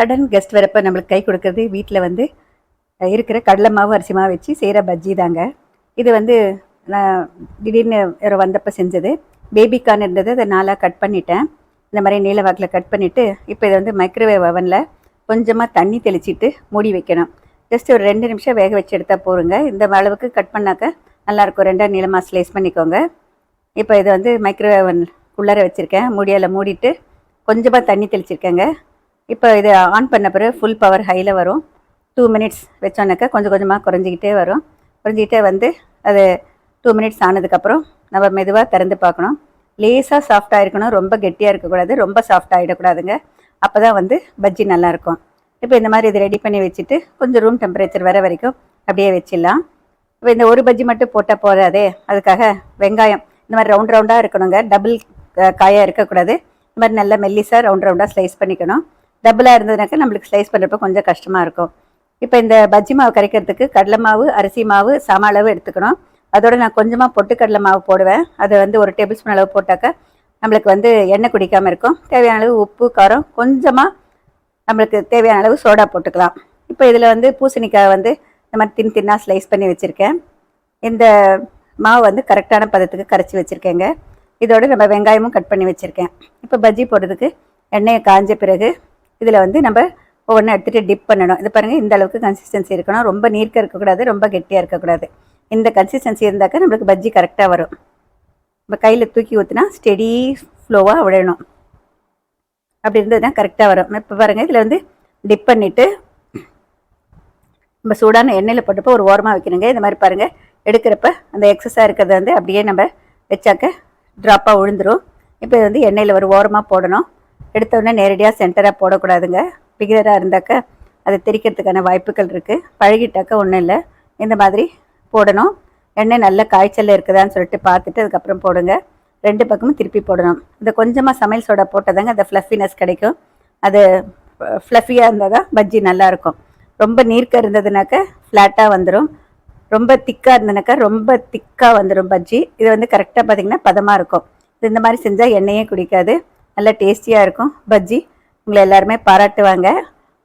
Sudden guest வரப்போ நம்மளுக்கு கை கொடுக்கறது வீட்டில் வந்து இருக்கிற கடலை மாவு அரிசி மாவு வச்சு செய்கிற பஜ்ஜி தாங்க. இது வந்து நான் திடீர்னு யாரோ வந்தப்போ செஞ்சது. பேபிக்கான் இருந்தது அதை நாளாக கட் பண்ணிட்டேன். இந்த மாதிரி நீல வாக்கில் கட் பண்ணிவிட்டு இப்போ இதை வந்து மைக்ரோவேவ் அவனில் கொஞ்சமாக தண்ணி தெளிச்சிட்டு மூடி வைக்கணும். ஜஸ்ட் ஒரு ரெண்டு நிமிஷம் வேக வச்சு எடுத்தால் போருங்க. இந்த அளவுக்கு கட் பண்ணாக்க நல்லாயிருக்கும் ரெண்டாக நீளமாக ஸ்லைஸ் பண்ணிக்கோங்க. இப்போ இதை வந்து மைக்ரோவேவன் உள்ளார வச்சுருக்கேன். மூடியால் மூடிட்டு கொஞ்சமாக தண்ணி தெளிச்சிருக்கேங்க. இப்போ இதை ஆன் பண்ண பிறகு ஃபுல் பவர் ஹையில் வரும். டூ மினிட்ஸ் வச்சோன்னாக்கா கொஞ்சம் கொஞ்சமாக குறைஞ்சிக்கிட்டே வரும். குறைஞ்சிக்கிட்டே வந்து அது டூ மினிட்ஸ் ஆனதுக்கப்புறம் நம்ம மெதுவாக திறந்து பார்க்கணும். லேசாக சாஃப்டாக இருக்கணும் ரொம்ப கெட்டியாக இருக்கக்கூடாது. ரொம்ப சாஃப்டாக ஆகிடக்கூடாதுங்க அப்போ தான் வந்து பஜ்ஜி நல்லாயிருக்கும். இப்போ இந்த மாதிரி இது ரெடி பண்ணி வச்சுட்டு கொஞ்சம் ரூம் டெம்பரேச்சர் வர வரைக்கும் அப்படியே வச்சிடலாம். இப்போ இந்த ஒரு பஜ்ஜி மட்டும் போட்டால் போதாதே. அதுக்காக வெங்காயம் இந்த மாதிரி ரவுண்ட் ரவுண்டாக இருக்கணுங்க. டபுள் காயாக இருக்கக்கூடாது. இந்த மாதிரி நல்லா மெல்லிசாக ரவுண்ட் ரவுண்டாக ஸ்லைஸ் பண்ணிக்கணும். டபுளாக இருந்ததுனாக்கா நம்மளுக்கு ஸ்லைஸ் பண்ணுறப்ப கொஞ்சம் கஷ்டமாக இருக்கும். இப்போ இந்த பஜ்ஜி மாவு கரைக்கிறதுக்கு கடலை மாவு அரிசி மாவு சம அளவு எடுத்துக்கணும். அதோட நான் கொஞ்சமாக பொட்டுக்கடலை மாவு போடுவேன். அதை வந்து ஒரு டேபிள் ஸ்பூன் அளவு போட்டாக்கா நம்மளுக்கு வந்து எண்ணெய் குடிக்காமல் இருக்கும். தேவையான அளவு உப்பு காரம் கொஞ்சமாக நம்மளுக்கு தேவையான அளவு சோடா போட்டுக்கலாம். இப்போ இதில் வந்து பூசணிக்காய் வந்து இந்த மாதிரி தின் தின்னாக ஸ்லைஸ் பண்ணி வச்சுருக்கேன். இந்த மாவு வந்து கரெக்டான பதத்துக்கு கரைச்சி வச்சுருக்கேங்க. இதோடு நம்ம வெங்காயமும் கட் பண்ணி வச்சுருக்கேன். இப்போ பஜ்ஜி போடுறதுக்கு எண்ணெயை காஞ்ச பிறகு இதில் வந்து நம்ம ஒவ்வொன்றும் எடுத்துகிட்டு டிப் பண்ணணும். இது பாருங்கள் இந்த அளவுக்கு கன்சிஸ்டன்சி இருக்கணும். ரொம்ப நீர்க்க இருக்கக்கூடாது ரொம்ப கெட்டியாக இருக்கக்கூடாது. இந்த கன்சிஸ்டன்சி இருந்தாக்கா நம்மளுக்கு பஜ்ஜி கரெக்டாக வரும். நம்ம கையில் தூக்கி ஊற்றினா ஸ்டெடி ஃப்ளோவாக விடணும். அப்படி இருந்ததுன்னா கரெக்டாக வரும். இப்போ பாருங்கள் இதில் வந்து டிப் பண்ணிவிட்டு நம்ம சூடான எண்ணெயில் போட்டப்போ ஒரு ஓரமாக வைக்கணுங்க. இந்த மாதிரி பாருங்கள் எடுக்கிறப்ப அந்த எக்ஸஸாக இருக்கிறத வந்து அப்படியே நம்ம வச்சாக்க ட்ராப்பாக விழுந்துடும் இப்போ இது வந்து எண்ணெயில் ஒரு ஓரமாக போடணும். எடுத்தோடனே நேரடியாக சென்டராக போடக்கூடாதுங்க. பிகினராக இருந்தாக்க அதை தெரிக்கிறதுக்கான வாய்ப்புகள் இருக்குது பழகிட்டாக்க ஒன்றும் இல்லை. இந்த மாதிரி போடணும். எண்ணெய் நல்ல காய்ச்சலில் இருக்குதான்னு சொல்லிட்டு பார்த்துட்டு அதுக்கப்புறம் போடுங்க. ரெண்டு பக்கமும் திருப்பி போடணும். இந்த கொஞ்சமாக சமையல் சோடா போட்டதாங்க அந்த ஃப்ளஃபினஸ் கிடைக்கும். அது ஃப்ளஃபியாக இருந்தால் தான் பஜ்ஜி நல்லாயிருக்கும். ரொம்ப நீர்க்க இருந்ததுனாக்க ஃப்ளாட்டாக வந்துடும் ரொம்ப திக்காக இருந்ததுனாக்கா ரொம்ப திக்காக வந்துடும் பஜ்ஜி இது வந்து கரெக்டாக பார்த்திங்கன்னா பதமாக இருக்கும். இது இந்த மாதிரி செஞ்சால் எண்ணெயே குடிக்காது. நல்லா டேஸ்டியாக இருக்கும். பஜ்ஜி உங்களை எல்லாருமே பாராட்டுவாங்க.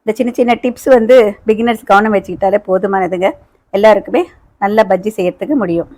இந்த சின்ன சின்ன டிப்ஸ் வந்து பிகினர்ஸ் கவனம் வச்சுக்கிட்டாலே போதுமானதுங்க. எல்லாருக்குமே நல்லா பஜ்ஜி செய்யறதுக்கு முடியும்.